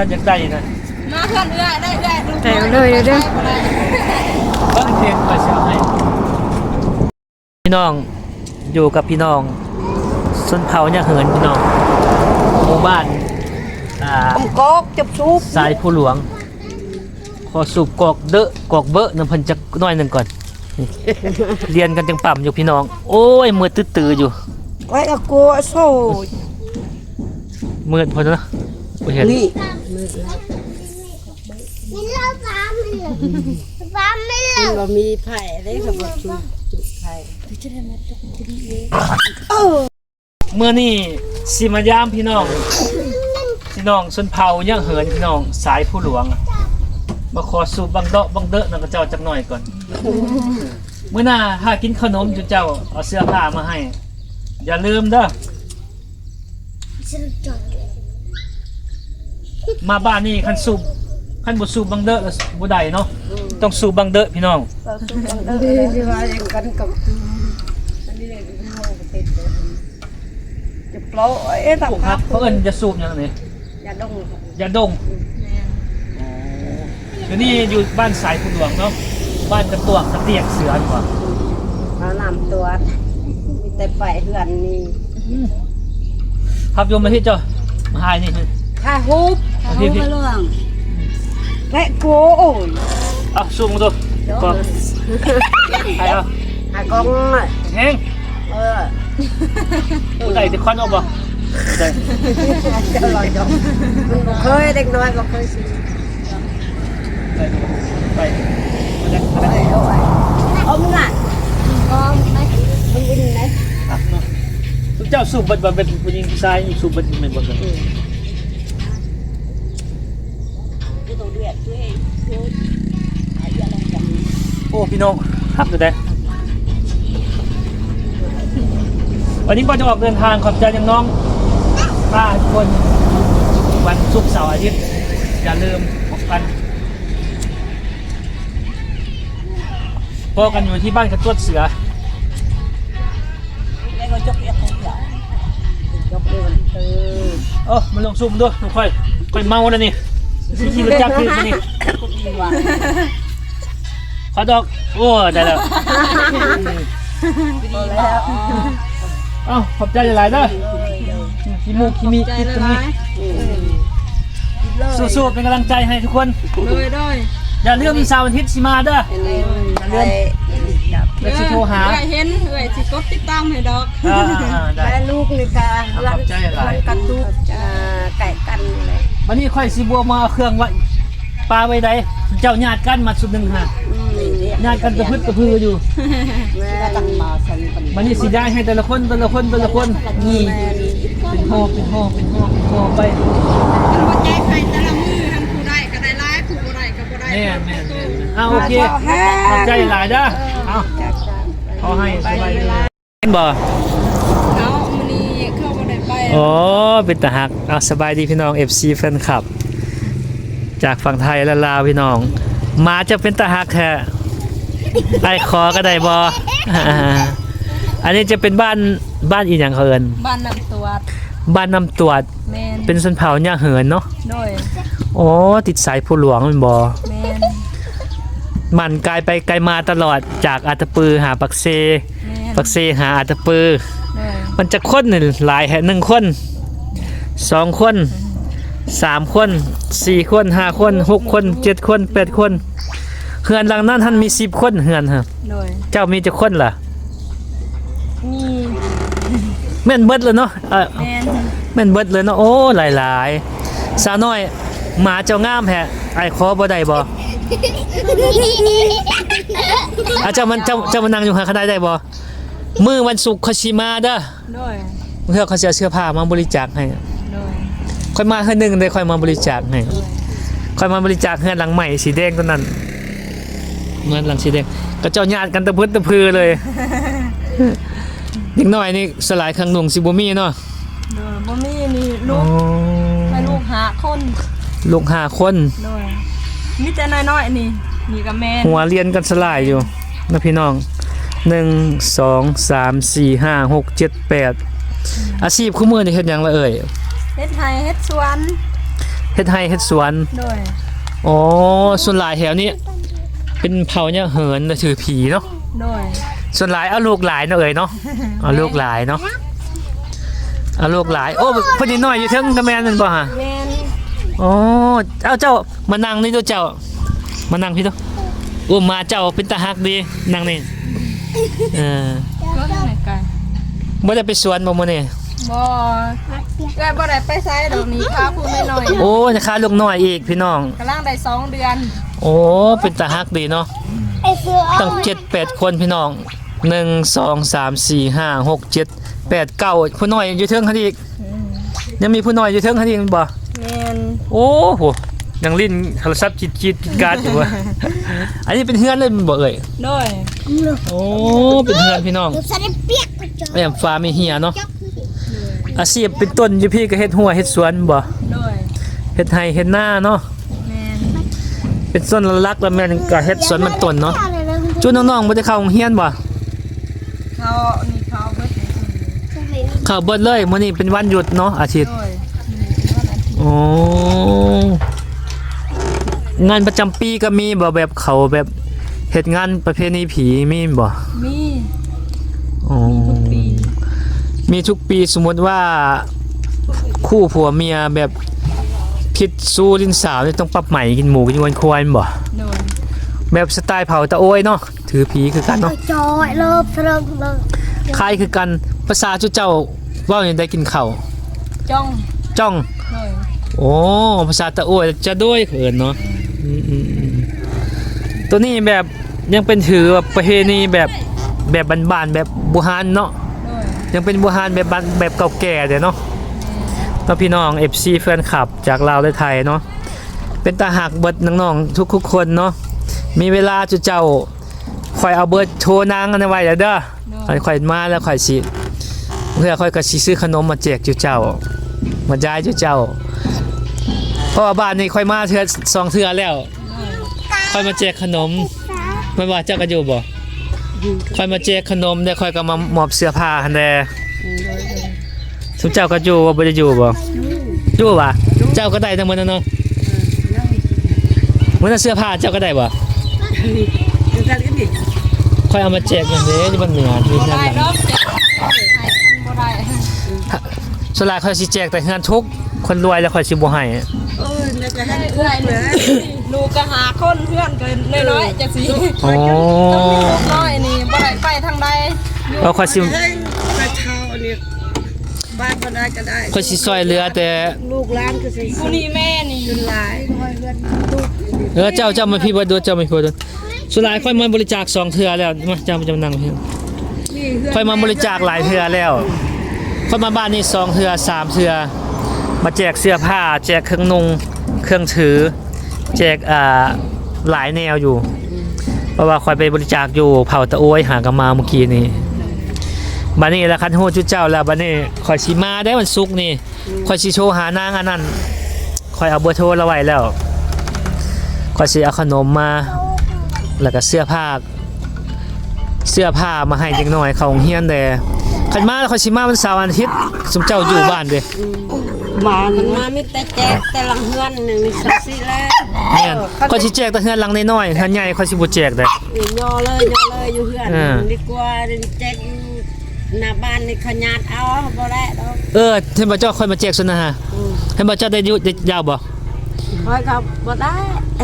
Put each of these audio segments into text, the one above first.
ท่านอยากได้นะมาเพื่อนเอื้อยได้เอื้อยดูแต่เลยเด้อเบิ้งเพลงมาเสียให้พี่น้องอยู่กับพี่น้องส้นเผาเนี่ยเหินพี่น้องหมู่บ้านอ่า ผมกอกจับชุบสายผู้หลวง ขอสูบกอกเดอะกอกเบอะน้ำเพันจักหน้อยหนึ่งก่อน เรียนกันจังปั่มอยู่พี่น้อง โอ้ยมือตื้อๆอยู่ ไว้กับกูโซ่มืดพอนะบ่เห็นนี่ มีเล่าตามเลยตาไม่เล่าเรามีไผ่ได้ครับว่าชุบจุไผ่เมื่อนี่สิมายามพี่น้อง พี่น้องส้นเผาเนี่ยเหินพี่น้องสายผู้หลวงมาขอสูบบังเดาะบังเดอะนักเจ้าจักหน่อยก่อนเมื่อหน้าถ้ากินขนมจุเจ้าเอาเสื้อผ้ามาให้ อย่าลืมเด้อ มาบ้านนี่คันสูบคันบ่สูบบังเดอะแล้วบ่ได้เนาะต้องสูบบังเดอะพี่น้องดีดีว่าอย่างกันกับอันนี้เลยที่ห้องติดเลยจะเปล่าเอ๊ะต่างพวกครับเขาเอิ้นจะสูบหยังนี่อย่าดงยาดงเดี๋ยวนี้อยู่บ้านสายผู้หลวงเนาะบ้านตะตวกตะเตียกเสือดีกว่าเรานำตัวมีแต่ไปเฮือนนี่ ครับโยมมาที่เจ้ามาหายนี่ ข้าฮุบมาที่พี่และกูโอ้ยเอาสูบมาดูก็ใครเอาหากองน่ะแห้งเออผู้ใดจะควันออกบ่ได้ จะลอยดองมันบ่เคยเด็กน้อยบ่เคยสิไปไปมาแล้วมาเอ้แล้วยเอาไว้เอามึงอะก็ไม่มึงวินไหนครับเนาะทุกเจ้าสูบบัดบัดเป็นผู้หญิงผู้ชายสูบบัดไม่บัดกันกูต้องเรียกช่วยช่วยหายอะไรกันโอ้พี่น้องครับเดี๋ยวได้วันนี้ก็จะออกเดินทางขอบใจยังน้องป้าทุกคนวันศุกร์เสาร์อาทิตย์อย่าลืมพบกันพบกันอยู่ที่บ้านกระตวดเสือแล้วก็ยกเรียกของเรายกเรียกเออเออมันลงซุ่มด้วยน้องค่อยค่อยเมาแล้วนี่ ที่รู้จักคือมันนี่กูดีว่าขอดอก โอ้ได้แล้วดีแล้วเอ้าขอบใจหลายๆเด้อขี้มูกขี้มีขี้ตรงนี้สู้ๆเป็นกำลังใจให้ทุกคนเลยด้วยอย่าลืมมีเสาร์อาทิตย์สิมาเด้อเรื่องเดี๋ยวสิโทรหาเอ้ยเห็นเอ้ยสิกดติดตามให้ดอกอ่าๆได้และลูกนี่ค่ะขอบใจหลายกันลูกไก่กันเลย วันนี้ค่อยสิบัวมาเอาเครื่องไว้ปลาไว้ใดเจ้าญาติกันมาสุดหนึ่งฮะญาติกันตะพึดตะพืออยู่แม่ตั้งมาสันปันวันนี้สิได้ให้แต่ละคนแต่ละคนแต่ละคนนี่เป็นห่อเป็นห่อเป็นห่อเป็นห่อไปมันบ่แจกให้แต่ละมือทั้งผู้ใดก็ได้หลายผู้บ่ได้ก็บ่ได้แม่นแม่นแม่นเอาโอเคขอบใจหลายเด้อเอาขอให้สบายดีเห็นบ่ เอามื้อนี้เข้าบ่ได้ไป อ๋อเป็นตาหักเอาสบายดีพี่น้อง FC แฟนคลับ จากฝั่งไทยและลาวพี่น้องมาจะเป็นตาหักแท้ไอ้คอก็ได้บ่อันนี้จะเป็นบ้านบ้านอีหยังเขาเอิ้นบ้านน้ำตรวจบ้านนำตรวจแม่นเป็นชนเผ่าเนี่ยเหินเนาะโดยโอ้ติดสายผู้หลวงแมันบ่แม่นมันกลายไปไกลมาตลอดจากอาตะปือหาปักเซ แม่นปักเซหาอาตะปือโดย มันจะคนนี่หลายแห่หนึ่งคนสองคนสามคนสี่คนห้าคนหกคนเจ็ดคนแปดคนเฮือนหลังนั้นท่านมีสิบคนเฮือนฮะโดยเจ้ามีจะคนล่ะมีแม่นเบิดเลยเนาะเออแม่นแม่นเบิดเลยเนาะโอ้หลายหลายๆสาวน้อยหมาเจ้างามแฮะไอ้คอบ่ได้บ่อาเจ้ามันเจ้าเจ้ามันนั่งอยู่ข้างใดได้บ่ มือวันศุกร์เขาสิมาเด้อโดยเพื่อเขาจะเอาเสื้อผ้ามาบริจาคให้โดยค่อยมาเฮือนหนึ่งเลยค่อยมาบริจาคให้ค่อยมาบริจาคเฮือนหลังใหม่สีแดงตัวนั้นเงินหลังสีแดงก็เจ้าญาติกันตะพื้นตะพือเลยนิดหน่อยนี่สลายครั้งหนุ่งสิบ่มีเนาะโดยบ่มีนี่ลูกให้ลูกหาคนลูกห้าคนโดยมีแต่น้อยๆนี่นี่ก็แม่นหัวเรียนกันสลายอยู่นะพี่น้อง หนึ่งสองสามสี่ห้าหกเจ็ดแปดอาชีพคู่มือนี่เฮ็ดหยังละเอ่ยเฮ็ดไห้เฮ็ดสวนเฮ็ดไร่เฮ็ดสวนโดยอ๋อส่วนหลายแถวนี้ เป็นเผ่าเนี่ยเหินถือผีเนาะโดยส่วนหลายเอาลูกหลายเนาะเอ่ยเนาะเอาลูกหลายเนาะเอาลูกหลายโอ้เพอดีน้อยอยู่เทิงกระแมนนั่นบ่ฮะแม่นอ๋อเอาเจ้ามานั่งนี่ตัวเจ้า มานั่งพี่ตัวโอ้มาเจ้าเป็นตาฮักดีนั่งนี่ เออก็ไหนกันบ่ได้ไปสวนบ่มื้อนี้บ่เอ้ยบ่ได้ไปไสดอกนี้พาผู้น้อยๆโอ้จะค้าลูกน้อยอีกพี่น้องกำลังได้สองเดือน โอ้เป็นตาฮักดีเนาะไอ้เสือเอาตั้งเจ็ดแปดคนพี่น้องหนึ่งสองสามสี่ห้าหกเจ็ดแปดเก้าผู้น้อยอยู่เทิงคันอีกยังมีผู้น้อยอยู่เทิงคันอีกแม่นบ่แม่นโอ้โหยังลิ้นโทรศัพท์จิตจิตจิตการ์ดอยู่วะอันนี้เป็นเฮือนเลยแมันบ่เอ่ยโดย โอ้เป็นเฮือนพี่น้องสารเปียกไปจอแอมฟ้ามีเหียเนาะอาชีพเป็นต้นอยู่พี่ก็เฮ็ดหัวเฮ็ดสวนบ่โดยเฮ็ดไร่เฮ็ดนาเนาะแม่นเป็นต้นลักๆแล้วแม่นก็เฮ็ดสวนมันต้นเนาะจุน้องๆบ่ได้เข้าโรงเรียนบ่เขานี่เขาเบิดนี่เข้าเบิดเลยมื้อนี้เป็นวันหยุดเนาะอาทิตย์โดยโอ้งานประจำปีก็มีบ่แบบเขาแบบ เฮ็ดงานประเพณีผีมีบ่มีอ๋อปีมีทุกปีสมมติว่าคู่ผัวเมียแบบผิดสู้ดินสาวนี่ต้องปรับใหม่กินหมูกินวันควายแม่นบ่โดยแบบสไตล์เผาตะโอ้ยเนาะถือผีคือกันเนาะจอยเลิฟเลิฟเลิฟคล้ายคือกันภาษาจุเจ้าเว่าอย่างได้กินข้าวจ้องจ้องโดยโอ้ภาษาตะโอ้ยจะด้วยเขินเนาะอืมอืมอืม ตัวนี้แบบยังเป็นถือแบบประเพณีแบบแบบบ้านๆแบบบูฮานเนาะโดยยังเป็นบูฮานแบบบ้านแบบเก่าแก่เดี๋ยวเนาะต้องพี่น้อง FC แฟนคลับจากลาวและไทยเนาะเป็นตาหักเบิดน้องๆทุกๆคนเนาะมีเวลาจุเจ้าคอยเอาเบิร์ดโชว์นางกันไว้เด้อเด้อคอยคอยมาแล้วคอยสิเพื่อคอยก็สิซื้อขนมมาแจกจุเจ้า มาจ่ายจุเจ้า เพราะว่าบ้านนี้คอยมาเทือสองเทือแล้ว คอยมาแจกขนมไม่ว่าเจ้าก็อยู่บ่คอยมาแจกขนมได้คอยก็มามอบเสื้อผ้าหันแดทุกเจ้าก็อยู่ว่าบ่ได้อยู่บ่อยู่บ่เจ้าก็ได้ทั้งหมดนั่นเนาะมื้อนั้นเสื้อผ้าเจ้าก็ได้บ่คอยเอามาแจกอย่างนี้ที่มันเหนือที่บ่นั่นได้ล่ะดอกให้คนบ่ได้ส่วนหลายคอยสิแจกแต่งานทุกคนรวยแล้วคอยสิบ่ให้เออน่าจะให้เอื้อยลูกก็หาคนเพื่อนก็น้อยๆจังซี่อ๋อต้องมีลูกน้อยนี่บ่ได้ไปทางใดอยู่เราคอยสิให้กระเช้าเนี่ยบ้านก็ได้ก็ได้คอยสิซอยเหลือแต่ ลูกหลานก็สิผู้นี้แม่นี่หลายร้อยเงินลูกเออเจ้าเจ้ามาพี่บ่ดูเจ้ามาพี่บ่ดูสุดท้ายค่อยมาบริจาคสองเทื่อแล้วมาเจ้ามาจำนังพี่นี่เฮือนค่อยมาบริจาคหลายเทื่อแล้วค่อยมาบ้านนี้สองเทื่อสามเทื่อมาแจกเสื้อผ้า แจกเครื่องนุ่ง เครื่องถือแจกอ่าหลายแนวอยู่ เพราะว่าคอยไปบริจาคอยู่เผาตะโอยหากมาเมื่อกี้นี้บัดนี้แล้วคันโฮจุเจ้าแล้วบัดนี้คอยสิมาได้วันศุกนี่คอยสิโทรหานางอันนั้นคอยเอาเบอร์โทรเราไว้แล้วคอยสิเอาขนมมา แล้วก็เสื้อผ้าเสื้อผ้ามาให้เด็กน้อยเขาโรงเฮียนแดขันมาแล้วเขาสิมาวันเสาร์วันอาทิตย์สมเจ้าอยู่บ้านเด้ บ้านมามีแต่แจกแต่ละเฮือนหนึ่งนี่สักสิแล้วแม่นเขาสิแจกแต่เฮือนหลังน้อยๆเฮือนใหญ่เขาสิบ่แจกเด้นี่ย่อเลยย่อเลยอยู่เฮือนอ่า ดีกว่าแจกอยู่หน้าบ้านนี่ขยันเอาบ่ได้ดอกเออเห็นบ่เจ้าค่อยมาแจกซุนะฮะเห็นบ่เจ้าได้อยู่ได้ยาวบ่คอยครับบ่ได้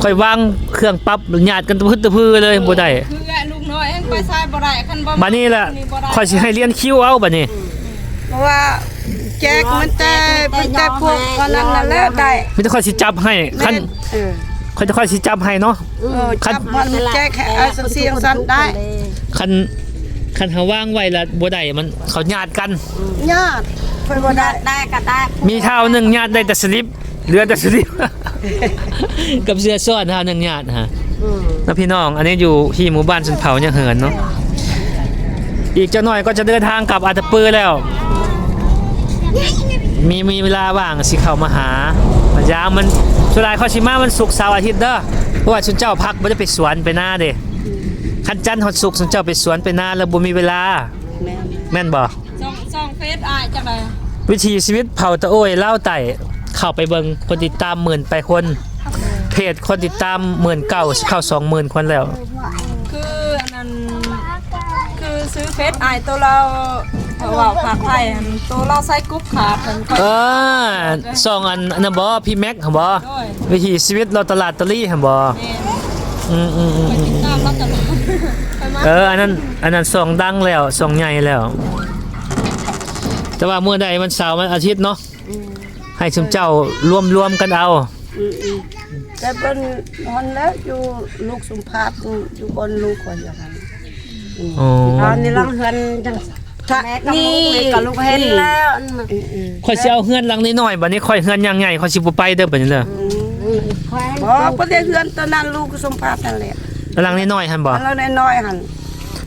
ค่อยวางเครื่องปรับญาติกันตะพึดตะพือเลยบ่ได้คือไอ้ลูกน้อยเองไปซ้ายบ่ได้คันบ่บัดนี้ล่ะบ่ได้ค่อยสิให้เรียนคิวเอาบัดนี้ เพราะว่า แจกมันแต่มันแต่พวกคนนั้นนั่นแหละได้มีแต่ค่อยสิจับให้คันเออค่อยจะค่อยสิจับให้เนาะเออจับมันมันแจกให้เอาสักเสียงสั้นได้คันคันเฮาวางไว้แล้วบ่ได้มันเขาญาติกันยอดคอยบ่ได้ได้ก็ได้มีเท่าหนึ่งญาติได้แต่สลิปเหลือแต่สลิปกับเสื้อซ้อนเท่าหนึ่งญาติฮะอืมแล้วพี่น้อง อันนี้อยู่ที่หมู่บ้านชนเผ่าเนี่ยเหินเนาะ อีกจะหน่อยก็จะเดินทางกลับอาตะปือแล้ว มีมีเวลาว่างสิเข้ามาหามันยามมันสุดท้ายเขาชิมามันศุกร์เสาร์อาทิตย์เด้อเพราะว่าชุนเจ้าพักบ่ได้ไปสวนไปหน้าเด้คันจันทร์ฮอดศุกร์ชุนเจ้าไปสวนไปหน้าแล้วบ่มีเวลา แม่แม่นบ่ส่องส่องเฟซอ้ายจังได๋วิถีชีวิตเผ่าตะโอ้ยเล่าวไต่เข้าไปเบิ่งคนติดตามหมื่นไปคน เพจคนติดตามหมื่นเก้าเข้าสองหมื่นคนแล้ว คืออันนั้นคือซื้อเฟซไอายตัวเรา เอาว่าฝากไทยอันตัวเราใส่กรุ๊ปขาดมันก็เออสองอันอันนั้นบ่พี่แม็กหั่นบ่ด้วยวิธีชีวิตเราตลาดตะลี่หั่นบ่แม่อืมอืมอืมไปอืติดมตามเราตลอดไปมาเอออันนั้นอันนั้นสองดังแล้วสองใหญ่แล้ว แต่ว่าเมื่อใดมันเสาร์มันอาทิตย์เนาะให้ชุมเจ้ารวมรวมกันเอาอืมอืมแต่เป็นมันแล้วอยู่ลูกสุมภาพอยู่บนลูกคนอย่างนั้นอ๋อตอนนี้ลังเฮือนจัง แม่กับลูกนี่กับลูกเห็นแล้วอันน่ะข่อยสิเอาเฮือนหลังน้อยๆบัดนี้ข่อยเฮือนยังใหญ่ข่อยสิบ่ไปเด้อบัดนี้เด้อบ่บ่ได้เฮือนตอนนั้นลูกสุมภาพนั่นแหละหลังน้อยๆหั่นบ่แล้วน้อยๆหั่น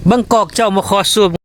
เบิ่งกอกเจ้ามาขอสูบ